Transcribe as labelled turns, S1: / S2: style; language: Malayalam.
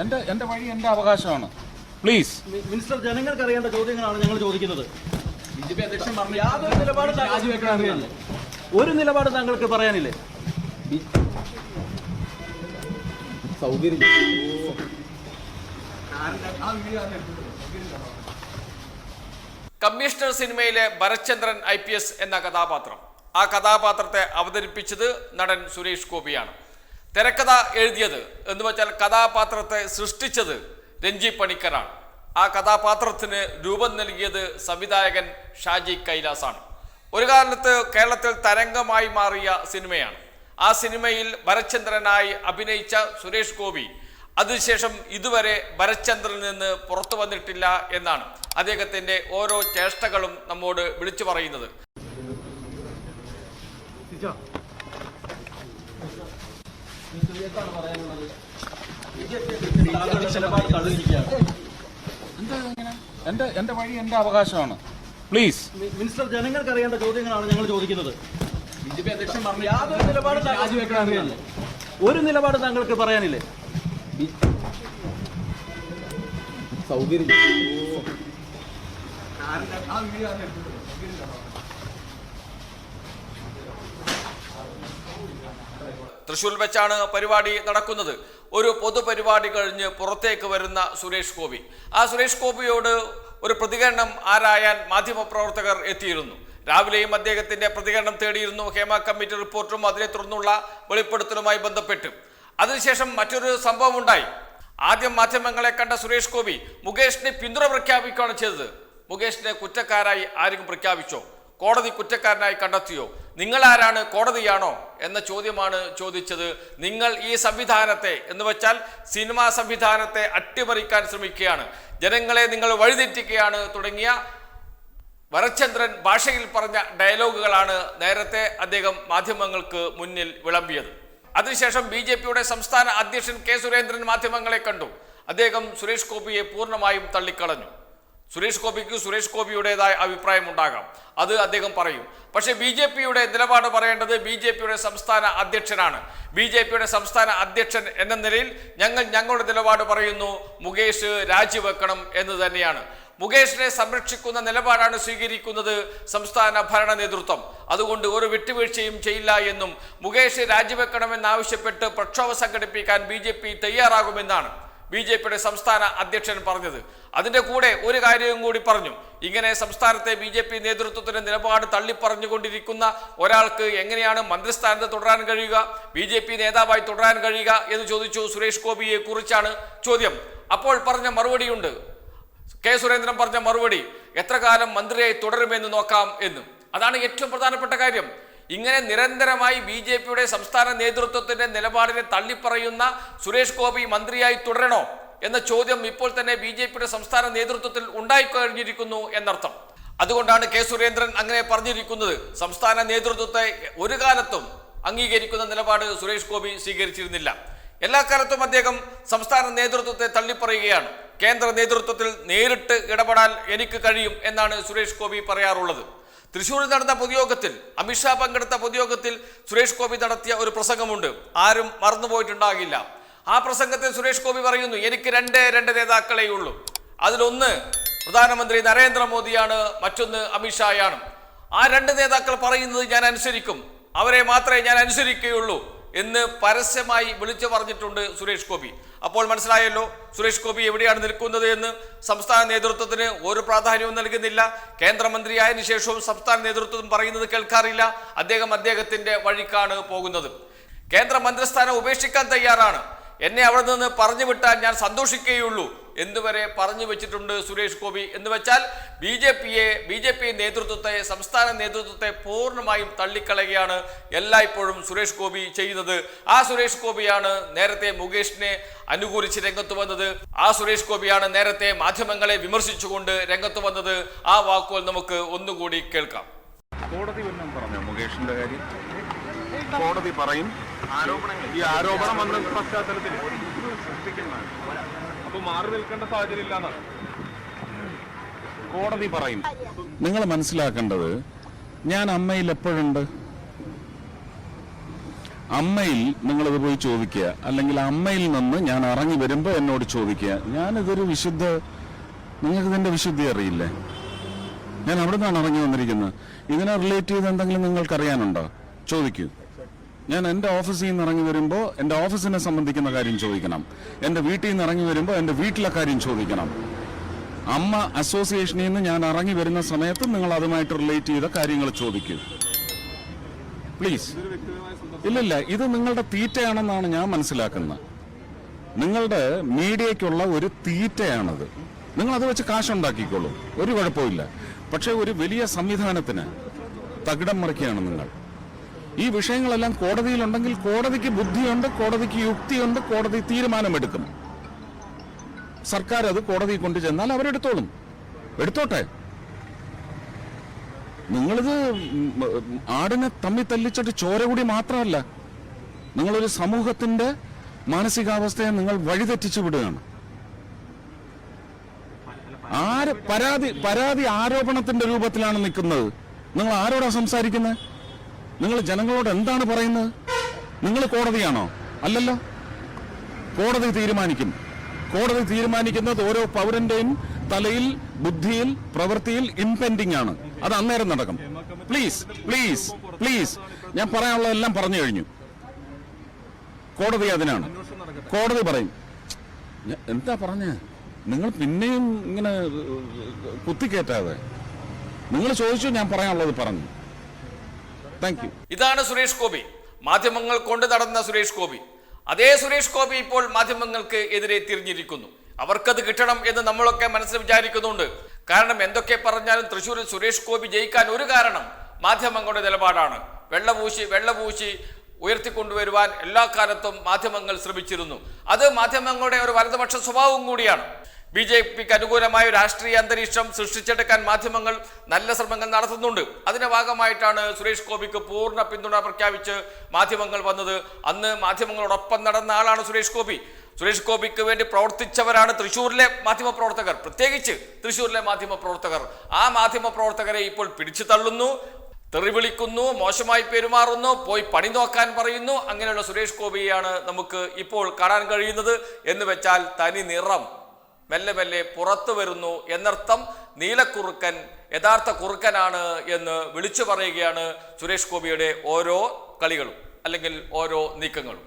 S1: എന്റെ എന്റെ വഴി എന്റെ അവകാശമാണ് പ്ലീസ്
S2: മിനിസ്റ്റർ ജനങ്ങൾക്ക് അറിയേണ്ട ചോദ്യങ്ങളാണ് ഞങ്ങൾ ചോദിക്കുന്നത് യാതൊരു നിലപാടും താങ്കൾ- ഒരു നിലപാട് താങ്കൾക്ക് പറയാനില്ലേ
S3: കമ്മീഷണർ സിനിമയിലെ ഭരത്ചന്ദ്രൻ ഐ പി എസ് എന്ന കഥാപാത്രം. ആ കഥാപാത്രത്തെ അവതരിപ്പിച്ചത് നടൻ സുരേഷ് ഗോപിയാണ്. തിരക്കഥ എഴുതിയത് എന്ന് വെച്ചാൽ കഥാപാത്രത്തെ സൃഷ്ടിച്ചത് രഞ്ജി പണിക്കരാണ്. ആ കഥാപാത്രത്തിന് രൂപം നൽകിയത് സംവിധായകൻ ഷാജി കൈലാസാണ്. ഒരു കാലത്ത് കേരളത്തിൽ തരംഗമായി മാറിയ സിനിമയാണ്. ആ സിനിമയിൽ ഭരത്ചന്ദ്രനായി അഭിനയിച്ച സുരേഷ് ഗോപി അതിനുശേഷം ഇതുവരെ ഭരത്ചന്ദ്രനിൽ നിന്ന് പുറത്തു വന്നിട്ടില്ല എന്നാണ് അദ്ദേഹത്തിന്റെ ഓരോ ചേഷ്ടകളും നമ്മോട് വിളിച്ചു പറയുന്നത്?
S1: എന്റെ എന്റെ വഴി എന്റെ അവകാശമാണ്. പ്ലീസ്
S2: മിനിസ്റ്റർ ജനങ്ങൾക്ക് അറിയേണ്ട ചോദ്യങ്ങളാണ് ഞങ്ങൾ ചോദിക്കുന്നത്. യാതൊരു നിലപാടും താങ്കൾ- ഒരു നിലപാട് താങ്കൾക്ക് പറയാനില്ലേ?
S3: തൃശൂർ വെച്ചാണ് പരിപാടി നടക്കുന്നത്. ഒരു പൊതുപരിപാടി കഴിഞ്ഞ് പുറത്തേക്ക് വരുന്ന സുരേഷ് ഗോപി. ആ സുരേഷ് ഗോപിയോട് ഒരു പ്രതികരണം ആരായാൻ മാധ്യമപ്രവർത്തകർ എത്തിയിരുന്നു. രാവിലെയും അദ്ദേഹത്തിന്റെ പ്രതികരണം തേടിയിരുന്നു. ഹേമ കമ്മിറ്റി റിപ്പോർട്ടും അതിനെ തുടർന്നുള്ള വെളിപ്പെടുത്തലുമായി ബന്ധപ്പെട്ട്. അതിനുശേഷം മറ്റൊരു സംഭവം ഉണ്ടായി ആദ്യം മാധ്യമങ്ങളെ കണ്ട സുരേഷ് ഗോപി മുകേഷിനെ പിന്തുണ പ്രഖ്യാപിക്കുകയാണ് ചെയ്തത്. മുകേഷിനെ കുറ്റക്കാരായി ആരെങ്കിലും പ്രഖ്യാപിച്ചോ? കോടതി കുറ്റക്കാരനായി കണ്ടെത്തിയോ? നിങ്ങൾ ആരാണ് കോടതിയാണോ എന്ന ചോദ്യമാണ് ചോദിച്ചത്. നിങ്ങൾ ഈ സംവിധാനത്തെ എന്ന് വെച്ചാൽ സിനിമാ സംവിധാനത്തെ അട്ടിമറിക്കാൻ ശ്രമിക്കുകയാണ്. ജനങ്ങളെ നിങ്ങൾ വഴിതെറ്റിക്കുകയാണ് തുടങ്ങിയ വരചന്ദ്രൻ ഭാഷയിൽ പറഞ്ഞ ഡയലോഗുകളാണ് നേരത്തെ അദ്ദേഹം മാധ്യമങ്ങൾക്ക് മുന്നിൽ വിളമ്പിയത്. അതിനുശേഷം ബി ജെ പിയുടെ സംസ്ഥാന അധ്യക്ഷൻ കെ സുരേന്ദ്രൻ മാധ്യമങ്ങളെ കണ്ടു. അദ്ദേഹം സുരേഷ് ഗോപിയെ പൂർണമായും തള്ളിക്കളഞ്ഞു. സുരേഷ് ഗോപിക്ക് സുരേഷ് ഗോപിയുടേതായ അഭിപ്രായം ഉണ്ടാകാം അത് അദ്ദേഹം പറയും. പക്ഷേ ബി ജെ പിയുടെ നിലപാട് പറയേണ്ടത് ബി ജെ പിയുടെ സംസ്ഥാന അധ്യക്ഷനാണ്. ബി ജെ പിയുടെ സംസ്ഥാന അധ്യക്ഷൻ എന്ന നിലയിൽ ഞങ്ങൾ ഞങ്ങളുടെ നിലപാട് പറയുന്നു മുകേഷ് രാജിവെക്കണം എന്ന് തന്നെയാണ്. മുകേഷിനെ സംരക്ഷിക്കുന്ന നിലപാടാണ് സ്വീകരിക്കുന്നത് സംസ്ഥാന ഭരണ നേതൃത്വം. അതുകൊണ്ട് ഒരു വിട്ടുവീഴ്ചയും ചെയ്യില്ല എന്നും മുകേഷ് രാജിവെക്കണമെന്നാവശ്യപ്പെട്ട് പ്രക്ഷോഭം സംഘടിപ്പിക്കാൻ ബി തയ്യാറാകുമെന്നാണ്. ബി ജെ പിയുടെ സംസ്ഥാന അധ്യക്ഷൻ പറഞ്ഞത്. അതിന്റെ കൂടെ ഒരു കാര്യവും കൂടി പറഞ്ഞു. ഇങ്ങനെ സംസ്ഥാനത്തെ ബി ജെ പി നേതൃത്വത്തിന്റെ നിലപാട് തള്ളിപ്പറഞ്ഞുകൊണ്ടിരിക്കുന്ന ഒരാൾക്ക് എങ്ങനെയാണ് മന്ത്രിസ്ഥാനത്ത് തുടരാൻ കഴിയുക ബി ജെ പി നേതാവായി തുടരാൻ കഴിയുക എന്ന് ചോദിച്ചു സുരേഷ് ഗോപിയെ കുറിച്ചാണ് ചോദ്യം. അപ്പോൾ പറഞ്ഞ മറുപടിയുണ്ട്. കെ സുരേന്ദ്രൻ പറഞ്ഞ മറുപടി എത്ര കാലം മന്ത്രിയായി തുടരുമെന്ന് നോക്കാം എന്ന്. അതാണ് ഏറ്റവും പ്രധാനപ്പെട്ട കാര്യം. ഇങ്ങനെ നിരന്തരമായി ബി ജെ പിയുടെ സംസ്ഥാന നേതൃത്വത്തിന്റെ നിലപാടിനെ തള്ളിപ്പറയുന്ന സുരേഷ് ഗോപി മന്ത്രിയായി തുടരണോ എന്ന ചോദ്യം ഇപ്പോൾ തന്നെ ബി ജെ പിയുടെ സംസ്ഥാന നേതൃത്വത്തിൽ ഉണ്ടായിക്കഴിഞ്ഞിരിക്കുന്നു എന്നർത്ഥം. അതുകൊണ്ടാണ് കെ സുരേന്ദ്രൻ അങ്ങനെ പറഞ്ഞിരിക്കുന്നത്. സംസ്ഥാന നേതൃത്വത്തെ ഒരു കാലത്തും അംഗീകരിക്കുന്ന നിലപാട് സുരേഷ് ഗോപി സ്വീകരിച്ചിരുന്നില്ല. എല്ലാ കാലത്തും അദ്ദേഹം സംസ്ഥാന നേതൃത്വത്തെ തള്ളിപ്പറയുകയാണ്. കേന്ദ്ര നേതൃത്വത്തിൽ നേരിട്ട് ഇടപെടാൻ എനിക്ക് കഴിയും എന്നാണ് സുരേഷ് ഗോപി പറയാറുള്ളത്. തൃശ്ശൂരിൽ നടന്ന പൊതുയോഗത്തിൽ അമിത്ഷാ പങ്കെടുത്ത പൊതുയോഗത്തിൽ സുരേഷ് ഗോപി നടത്തിയ ഒരു പ്രസംഗമുണ്ട്. ആരും മറന്നുപോയിട്ടുണ്ടാകില്ല. ആ പ്രസംഗത്തിൽ സുരേഷ് ഗോപി പറയുന്നു എനിക്ക് രണ്ട് രണ്ട് നേതാക്കളേ ഉള്ളൂ. അതിലൊന്ന് പ്രധാനമന്ത്രി നരേന്ദ്രമോദിയാണ് മറ്റൊന്ന് അമിത്ഷായാണ് ആ രണ്ട് നേതാക്കൾ പറയുന്നത് ഞാൻ അനുസരിക്കും. അവരെ മാത്രമേ ഞാൻ അനുസരിക്കുകയുള്ളൂ. എന്ന് പരസ്യമായി വിളിച്ചു പറഞ്ഞിട്ടുണ്ട് സുരേഷ് ഗോപി. അപ്പോൾ മനസ്സിലായല്ലോ സുരേഷ് ഗോപി എവിടെയാണ് നിൽക്കുന്നത് എന്ന്. സംസ്ഥാന നേതൃത്വത്തിന് ഒരു പ്രാധാന്യവും നൽകുന്നില്ല. കേന്ദ്രമന്ത്രിയായതിനു ശേഷവും സംസ്ഥാന നേതൃത്വം പറയുന്നത് കേൾക്കാറില്ല. അദ്ദേഹം അദ്ദേഹത്തിന്റെ വഴിക്കാണ് പോകുന്നത്. കേന്ദ്ര മന്ത്രിസ്ഥാനം ഉപേക്ഷിക്കാൻ തയ്യാറാണ്. എന്നെ അവിടെ നിന്ന് പറഞ്ഞു വിട്ടാൽ ഞാൻ സന്തോഷിക്കുകയുള്ളൂ. എന്നുവരെ പറഞ്ഞു വെച്ചിട്ടുണ്ട് സുരേഷ് ഗോപി എന്ന് വെച്ചാൽ ബി ജെ പിയെ ബി ജെ പി നേതൃത്വത്തെ സംസ്ഥാന നേതൃത്വത്തെ പൂർണമായും തള്ളിക്കളയുകയാണ് എല്ലായ്പ്പോഴും സുരേഷ് ഗോപി ചെയ്യുന്നത്. ആ സുരേഷ് ഗോപിയാണ് നേരത്തെ മുകേഷിനെ അനുകൂലിച്ച് രംഗത്ത് വന്നത്. ആ സുരേഷ് ഗോപിയാണ് നേരത്തെ മാധ്യമങ്ങളെ വിമർശിച്ചുകൊണ്ട് രംഗത്ത് വന്നത്. ആ വാക്കുകൾ നമുക്ക് ഒന്നുകൂടി കേൾക്കാം.
S4: കോടതി വല്ലതും പറഞ്ഞോ മുകേഷിന്റെ കാര്യം? കോടതി പറയും. ഈ ആരോപണം വന്ന പശ്ചാത്തലത്തിൽ. മാറി നിൽക്കേണ്ട സാഹചര്യം ഇല്ലാന്നാണ് കോടതി പറയും.
S1: നിങ്ങൾ മനസ്സിലാക്കേണ്ടത് ഞാൻ അമ്മയിൽ എപ്പോഴുണ്ട്? അമ്മയിൽ നിങ്ങളത് പോയി ചോദിക്കുക. അല്ലെങ്കിൽ അമ്മയിൽ നിന്ന് ഞാൻ ഇറങ്ങി വരുമ്പോൾ എന്നോട് ചോദിക്കുക. ഞാനിതൊരു വിശുദ്ധ നിങ്ങൾക്ക് ഇതിന്റെ വിശുദ്ധി അറിയില്ലേ? ഞാൻ അവിടെ നിന്നാണ് ഇറങ്ങി വന്നിരിക്കുന്നത്. ഇതിനെ റിലേറ്റ് ചെയ്ത് എന്തെങ്കിലും നിങ്ങൾക്ക് അറിയാനുണ്ടോ ചോദിക്കൂ. ഞാൻ എന്റെ ഓഫീസിൽ നിന്ന് ഇറങ്ങി വരുമ്പോൾ എന്റെ ഓഫീസിനെ സംബന്ധിക്കുന്ന കാര്യം ചോദിക്കണം. എന്റെ വീട്ടിൽ നിന്ന് ഇറങ്ങി വരുമ്പോൾ എന്റെ വീട്ടിലെ കാര്യം ചോദിക്കണം. അമ്മ അസോസിയേഷനിൽ നിന്ന് ഞാൻ ഇറങ്ങി വരുന്ന സമയത്ത് നിങ്ങൾ അതുമായിട്ട് റിലേറ്റ് ചെയ്ത കാര്യങ്ങൾ ചോദിക്കൂ. പ്ലീസ്. ഇല്ലില്ല ഇത് നിങ്ങളുടെ തീറ്റയാണെന്നാണ് ഞാൻ മനസ്സിലാക്കുന്നത്. നിങ്ങളുടെ മീഡിയയ്ക്കുള്ള ഒരു തീറ്റയാണത്. നിങ്ങൾ അത് വെച്ച് കാശുണ്ടാക്കിക്കോളൂ. ഒരു കുഴപ്പമില്ല പക്ഷേ ഒരു വലിയ സംവിധാനത്തിന് തകിടം മറിക്കുകയാണ് നിങ്ങൾ. ഈ വിഷയങ്ങളെല്ലാം കോടതിയിലുണ്ടെങ്കിൽ കോടതിക്ക് ബുദ്ധിയുണ്ട് കോടതിക്ക് യുക്തിയുണ്ട് കോടതി തീരുമാനമെടുക്കും. സർക്കാർ അത് കോടതി കൊണ്ടു ചെന്നാൽ അവരെടുത്തോളും. എടുത്തോട്ടെ? നിങ്ങളിത് ആടിനെ തമ്മി തല്ലിച്ചിട്ട് ചോര കൂടി മാത്രമല്ല നിങ്ങളൊരു സമൂഹത്തിന്റെ മാനസികാവസ്ഥയെ നിങ്ങൾ വഴിതെറ്റിച്ചു വിടുകയാണ്. ആര് പരാതി പരാതി ആരോപണത്തിന്റെ രൂപത്തിലാണ് നിൽക്കുന്നത്? നിങ്ങൾ ആരോടാ സംസാരിക്കുന്നത്? നിങ്ങൾ ജനങ്ങളോട് എന്താണ് പറയുന്നത്? നിങ്ങൾ കോടതിയാണോ? അല്ലല്ലോ. കോടതി തീരുമാനിക്കും. കോടതി തീരുമാനിക്കുന്നത് ഓരോ പൗരന്റെയും തലയിൽ ബുദ്ധിയിൽ പ്രവൃത്തിയിൽ ഇംപെൻഡിംഗ് ആണ്. അത് അന്നേരം നടക്കും. പ്ലീസ് പ്ലീസ് പ്ലീസ് ഞാൻ പറയാനുള്ളതെല്ലാം പറഞ്ഞു കഴിഞ്ഞു. കോടതി അതിനാണ്. കോടതി പറയും. എന്താ പറഞ്ഞ? നിങ്ങൾ പിന്നെയും ഇങ്ങനെ കുത്തിക്കേറ്റാതെ. നിങ്ങൾ ചോദിച്ചു ഞാൻ പറയാനുള്ളത് പറഞ്ഞു. താങ്ക് യു
S3: ഇതാണ് സുരേഷ് ഗോപി. മാധ്യമങ്ങൾ കൊണ്ട് നടന്ന സുരേഷ് ഗോപി. അതേ സുരേഷ് ഗോപി ഇപ്പോൾ മാധ്യമങ്ങൾക്ക് എതിരെ തിരിഞ്ഞിരിക്കുന്നു. അവർക്കത് കിട്ടണം എന്ന് നമ്മളൊക്കെ മനസ്സിൽ വിചാരിക്കുന്നുണ്ട്. കാരണം എന്തൊക്കെ പറഞ്ഞാലും തൃശ്ശൂരിൽ സുരേഷ് ഗോപി ജയിക്കാൻ ഒരു കാരണം മാധ്യമങ്ങളുടെ നിലപാടാണ്. വെള്ളപൂശി വെള്ളപൂശി ഉയർത്തിക്കൊണ്ടുവരുവാൻ എല്ലാ കാലത്തും മാധ്യമങ്ങൾ ശ്രമിച്ചിരുന്നു. അത് മാധ്യമങ്ങളുടെ ഒരു വലതുപക്ഷ സ്വഭാവം കൂടിയാണ്. ബി ജെ പിക്ക് അനുകൂലമായ രാഷ്ട്രീയ അന്തരീക്ഷം സൃഷ്ടിച്ചെടുക്കാൻ മാധ്യമങ്ങൾ നല്ല ശ്രമങ്ങൾ നടത്തുന്നുണ്ട്. അതിന്റെ ഭാഗമായിട്ടാണ് സുരേഷ് ഗോപിക്ക് പൂർണ പിന്തുണ പ്രഖ്യാപിച്ച് മാധ്യമങ്ങൾ വന്നത്. അന്ന് മാധ്യമങ്ങളോടൊപ്പം നടന്ന ആളാണ് സുരേഷ് ഗോപി. സുരേഷ് ഗോപിക്ക് വേണ്ടി പ്രവർത്തിച്ചവരാണ് തൃശ്ശൂരിലെ മാധ്യമ പ്രവർത്തകർ. പ്രത്യേകിച്ച് തൃശ്ശൂരിലെ മാധ്യമ പ്രവർത്തകർ. ആ മാധ്യമ പ്രവർത്തകരെ ഇപ്പോൾ പിടിച്ചു തള്ളുന്നു തെറിവിളിക്കുന്നു മോശമായി പെരുമാറുന്നു പോയി പണി നോക്കാൻ പറയുന്നു. അങ്ങനെയുള്ള സുരേഷ് ഗോപിയാണ് നമുക്ക് ഇപ്പോൾ കാണാൻ കഴിയുന്നത് എന്ന് വെച്ചാൽ തനി നിറം മെല്ലെ മെല്ലെ പുറത്തു വരുന്നു എന്നർത്ഥം നീലക്കുറുക്കൻ യഥാർത്ഥ കുറുക്കനാണ് എന്ന് വിളിച്ചു പറയുകയാണ് സുരേഷ് ഗോപിയുടെ ഓരോ കളികളും അല്ലെങ്കിൽ ഓരോ നീക്കങ്ങളും.